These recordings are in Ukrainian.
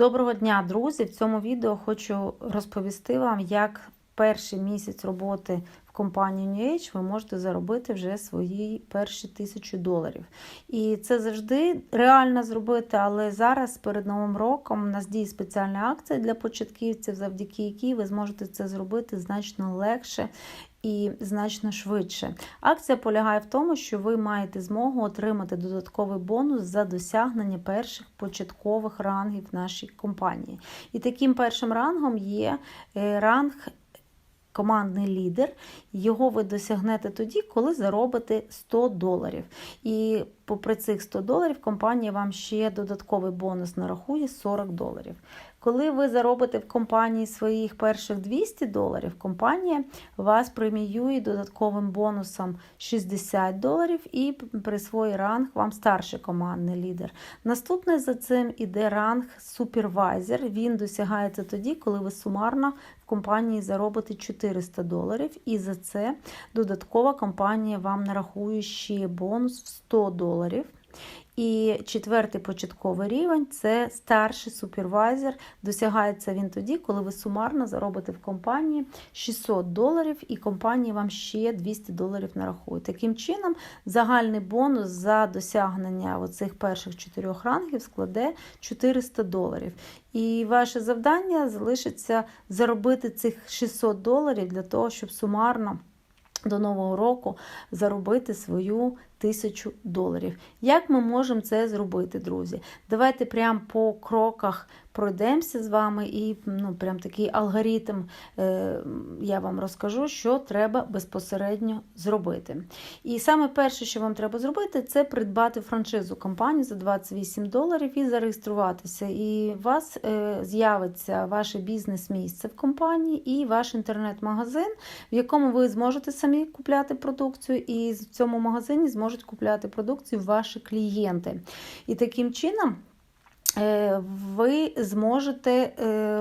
Доброго дня, друзі! В цьому відео хочу розповісти вам, як перший місяць роботи в компанії New Age ви можете заробити вже свої перші тисячу доларів. І це завжди реально зробити, але зараз перед Новим роком у нас діє спеціальна акція для початківців, завдяки якій ви зможете це зробити значно легше і значно швидше. Акція полягає в тому, що ви маєте змогу отримати додатковий бонус за досягнення перших початкових рангів нашій компанії. І таким першим рангом є е, ранг. Командний лідер, його ви досягнете тоді, коли заробите 100 доларів. І попри цих 100 доларів, компанія вам ще додатковий бонус нарахує 40 доларів. Коли ви заробите в компанії своїх перших 200 доларів, компанія вас преміює додатковим бонусом 60 доларів і присвоїть ранг вам старший командний лідер. Наступний за цим іде ранг супервайзер. Він досягається тоді, коли ви сумарно в компанії заробите 400 доларів, і за це додаткова компанія вам нарахує ще бонус в 100 доларів. І четвертий початковий рівень це старший супервайзер. Досягається він тоді, коли ви сумарно заробите в компанії 600 доларів, і компанія вам ще 200 доларів нарахує. Таким чином, загальний бонус за досягнення оцих перших чотирьох рангів складе 400 доларів. І ваше завдання залишиться заробити цих 600 доларів для того, щоб сумарно. До нового року заробити свою тисячу доларів. Як ми можемо це зробити, друзі? Давайте прямо по кроках пройдемося з вами і ну, прям такий алгоритм е, я вам розкажу, що треба безпосередньо зробити. І саме перше, що вам треба зробити, це придбати франшизу компанії за 28 доларів і зареєструватися. І у вас е, з'явиться ваше бізнес-місце в компанії і ваш інтернет-магазин, в якому ви зможете самі купляти продукцію, і в цьому магазині зможуть купляти продукцію ваші клієнти. І таким чином. Ви зможете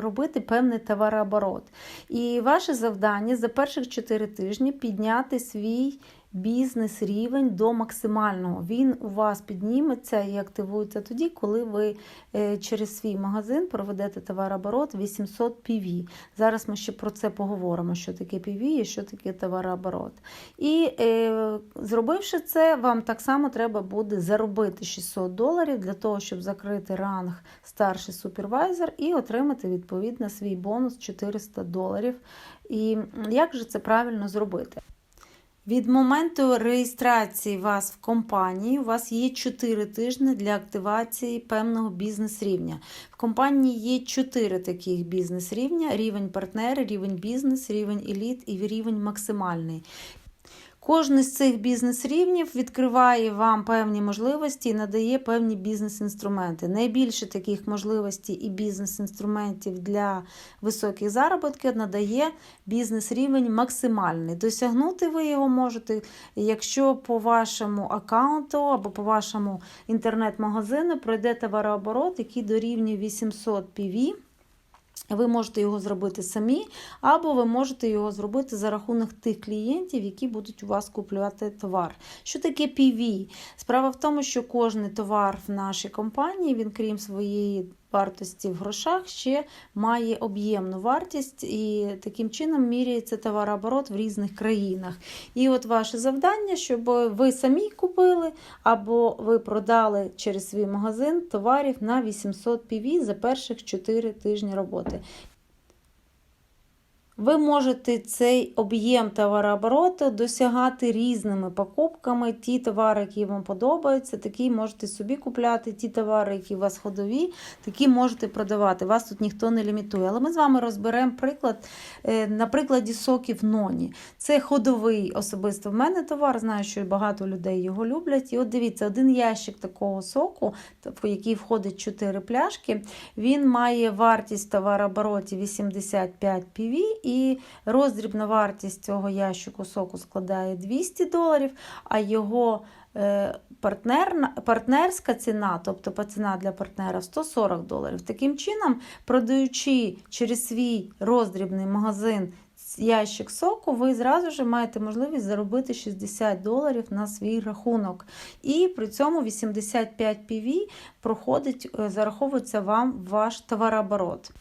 робити певний товарооборот. І ваше завдання за перших 4 тижні підняти свій бізнес-рівень до максимального. Він у вас підніметься і активується тоді, коли ви через свій магазин проведете товарооборот 800 PV. Зараз ми ще про це поговоримо, що таке PV і що таке товарооборот. І е, зробивши це, вам так само треба буде заробити 600 доларів для того, щоб закрити ранг старший супервайзер і отримати відповідно свій бонус 400 доларів. І як же це правильно зробити? Від моменту реєстрації вас в компанії у вас є 4 тижні для активації певного бізнес-рівня. В компанії є 4 таких бізнес-рівня: рівень партнери, рівень бізнес, рівень еліт і рівень максимальний. Кожний з цих бізнес-рівнів відкриває вам певні можливості і надає певні бізнес-інструменти. Найбільше таких можливостей і бізнес-інструментів для високих заробітків надає бізнес-рівень максимальний. Досягнути ви його можете, якщо по вашому аккаунту або по вашому інтернет-магазину пройде товарооборот, який дорівнює 800 PV. Ви можете його зробити самі, або ви можете його зробити за рахунок тих клієнтів, які будуть у вас купувати товар. Що таке PV? Справа в тому, що кожен товар в нашій компанії, він, крім своєї вартості в грошах, ще має об'ємну вартість, і таким чином міряється товарооборот в різних країнах. І от ваше завдання, щоб ви самі купили, або ви продали через свій магазин товарів на 800 PV за перших 4 тижні роботи. Ви можете цей об'єм товарообороту досягати різними покупками. Ті товари, які вам подобаються, такі можете собі купляти. Ті товари, які у вас ходові, такі можете продавати. Вас тут ніхто не лімітує. Але ми з вами розберемо приклад е, на прикладі соків Ноні. Це ходовий особисто в мене товар. Знаю, що багато людей його люблять. І от дивіться, один ящик такого соку, в який входить 4 пляшки, він має вартість товарообороті 85 PV і роздрібна вартість цього ящику соку складає 200 доларів, а його партнер, партнерська ціна, тобто ціна для партнера 140 доларів. Таким чином, продаючи через свій роздрібний магазин ящик соку, ви зразу ж маєте можливість заробити 60 доларів на свій рахунок. І при цьому 85 PV проходить, е, зараховується вам ваш товарооборот.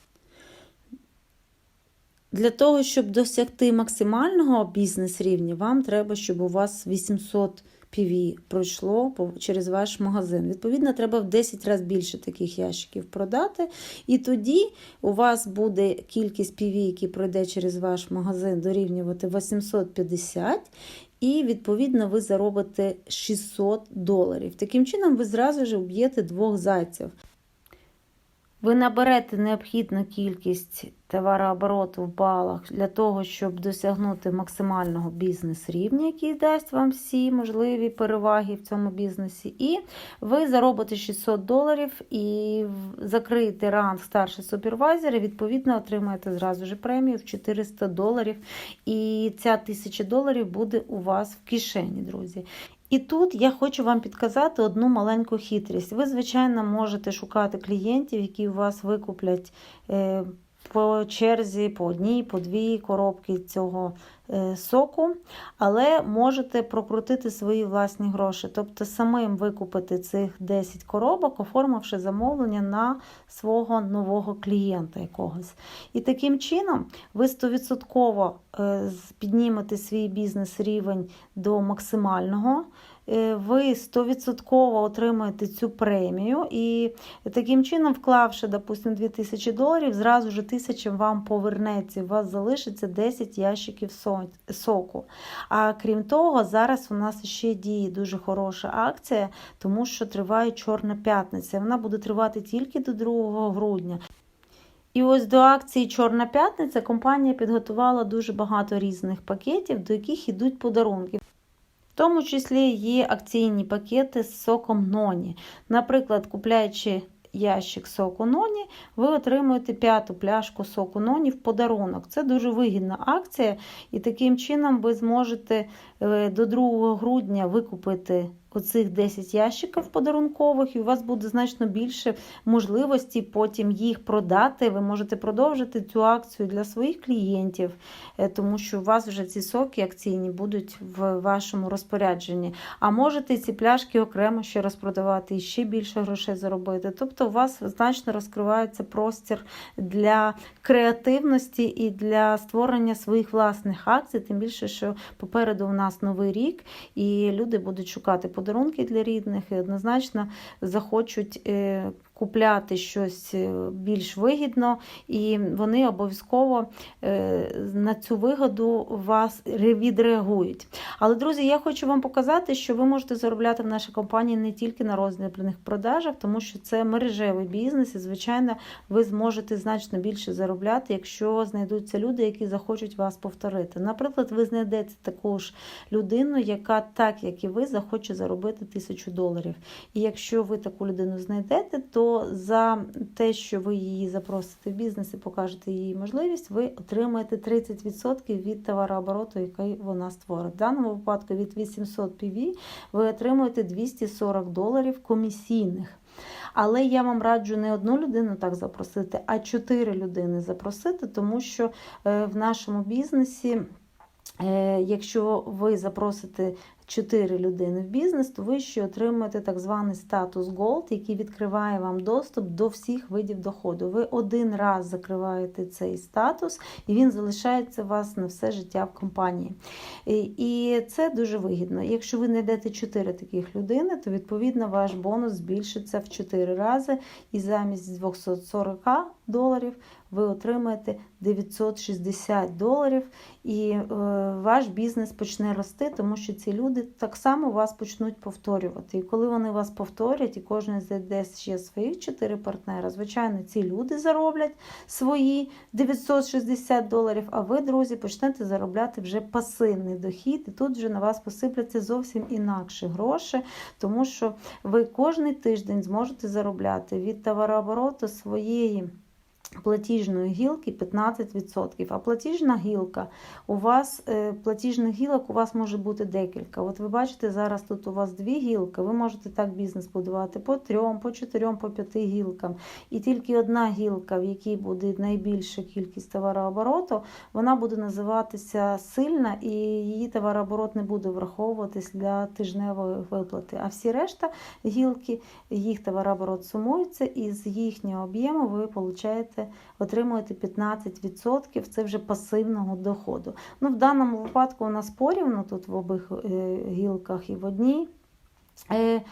Для того, щоб досягти максимального бізнес-рівня, вам треба, щоб у вас 800 PV пройшло через ваш магазин. Відповідно, треба в 10 разів більше таких ящиків продати. І тоді у вас буде кількість PV, які пройде через ваш магазин, дорівнювати 850. І, відповідно, ви заробите 600 доларів. Таким чином, ви зразу ж уб'єте двох зайців. Ви наберете необхідну кількість товарообороту в балах для того, щоб досягнути максимального бізнес-рівня, який дасть вам всі можливі переваги в цьому бізнесі. І ви заробите 600 доларів і закриєте ранг старший супервайзер, і відповідно отримаєте зразу ж премію в 400 доларів. І ця 1000 доларів буде у вас в кишені, друзі. І тут я хочу вам підказати одну маленьку хитрість. Ви, звичайно, можете шукати клієнтів, які у вас викуплять е, по черзі, по одній, по дві коробки цього е, соку, але можете прокрутити свої власні гроші, тобто самим викупити цих 10 коробок, оформивши замовлення на свого нового клієнта якогось. І таким чином ви 100% е, піднімете свій бізнес-рівень до максимального. Е, ви 100% отримаєте цю премію, і таким чином, вклавши, допустимо, 2000 доларів, зразу ж 1000 вам повернеться, у вас залишиться 10 ящиків соку. А крім того, зараз у нас ще діє дуже хороша акція, тому що триває Чорна п'ятниця. Вона буде тривати тільки до 2 грудня. І ось до акції Чорна п'ятниця компанія підготувала дуже багато різних пакетів, до яких йдуть подарунки. Тому числі є акційні пакети з соком Ноні. Наприклад, купляючи ящик соку Ноні, ви отримуєте п'яту пляшку соку Ноні в подарунок. Це дуже вигідна акція, і таким чином ви зможете е, до 2 грудня викупити оцих 10 ящиків подарункових, і у вас буде значно більше можливості потім їх продати. Ви можете продовжити цю акцію для своїх клієнтів, е, тому що у вас вже ці соки акційні будуть в вашому розпорядженні. А можете ці пляшки окремо ще розпродавати і ще більше грошей заробити. Тобто у вас значно розкривається простір для креативності і для створення своїх власних акцій, тим більше, що попереду у нас новий рік, і люди будуть шукати подарунки для рідних однозначно захочуть е, купляти щось е, більш вигідно, і вони обов'язково е, на цю вигоду вас відреагують. Але, друзі, я хочу вам показати, що ви можете заробляти в нашій компанії не тільки на роздрібних продажах, тому що це мережевий бізнес, і, звичайно, ви зможете значно більше заробляти, якщо знайдуться люди, які захочуть вас повторити. Наприклад, ви знайдете таку ж людину, яка, так як і ви, захоче заробити тисячу доларів. І якщо ви таку людину знайдете, то за те, що ви її запросите в бізнес і покажете її можливість, ви отримаєте 30% від товарообороту, який вона створить. В даному випадку від 800 PV ви отримуєте 240 доларів комісійних. Але я вам раджу не одну людину так запросити, а чотири людини запросити, тому що е, в нашому бізнесі. Е, якщо ви запросите 4 людини в бізнес, то ви ще отримуєте так званий статус Gold, який відкриває вам доступ до всіх видів доходу. Ви один раз закриваєте цей статус, і він залишається у вас на все життя в компанії. І це дуже вигідно. Якщо ви знайдете 4 таких людини, то відповідно ваш бонус збільшиться в 4 рази, і замість 240 доларів ви отримаєте 960 доларів, і е, ваш бізнес почне рости, тому що ці люди так само вас почнуть повторювати. І коли вони вас повторять, і кожен зайде ще своїх 4 партнера, звичайно, ці люди зароблять свої 960 доларів, а ви, друзі, почнете заробляти вже пасивний дохід, і тут вже на вас посипляться зовсім інакші гроші, тому що ви кожний тиждень зможете заробляти від товарообороту своєї. Платіжної гілки 15%. А платіжна гілка у вас е, платіжних гілок у вас може бути декілька. От ви бачите, зараз тут у вас дві гілки. Ви можете так бізнес будувати по трьом, по чотирьом, по п'яти гілкам. І тільки одна гілка, в якій буде найбільша кількість товарообороту, вона буде називатися сильна, і її товарооборот не буде враховуватись для тижневої виплати. А всі решта гілки, їх товарооборот сумується, і з їхнього об'єму ви получаєте, отримуєте 15%. Це вже пасивного доходу. Ну, в даному випадку у нас порівну тут в обох е, гілках і в одній. Е,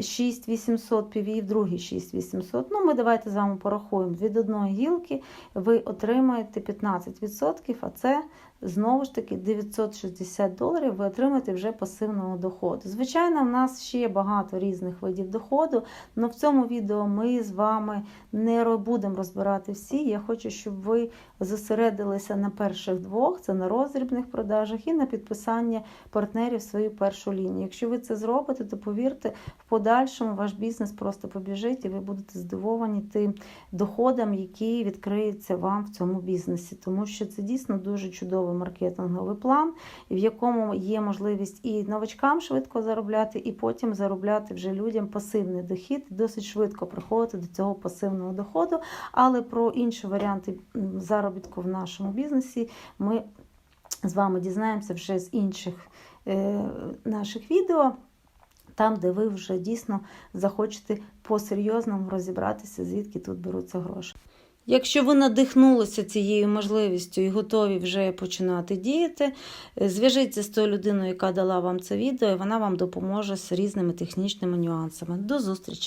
6800 і в другій 6800. Ну, ми давайте з вами порахуємо. Від одної гілки ви отримаєте 15%, а це знову ж таки 960 доларів ви отримаєте вже пасивного доходу. Звичайно, в нас ще багато різних видів доходу, але в цьому відео ми з вами не будемо розбирати всі. Я хочу, щоб ви зосередилися на перших двох: це на роздрібних продажах і на підписання партнерів свою першу лінію. Якщо ви це зробите, то повірте, в подальшому ваш бізнес просто побіжить, і ви будете здивовані тим доходом, який відкриється вам в цьому бізнесі, тому що це дійсно дуже чудовий маркетинговий план, в якому є можливість і новачкам швидко заробляти, і потім заробляти вже людям пасивний дохід, досить швидко приходити до цього пасивного доходу. Але про інші варіанти заробітку в нашому бізнесі ми з вами дізнаємося вже з інших е, наших відео. Там, де ви вже дійсно захочете по-серйозному розібратися, звідки тут беруться гроші. Якщо ви надихнулися цією можливістю і готові вже починати діяти, е, зв'яжіться з тою людиною, яка дала вам це відео, і вона вам допоможе з різними технічними нюансами. До зустрічі!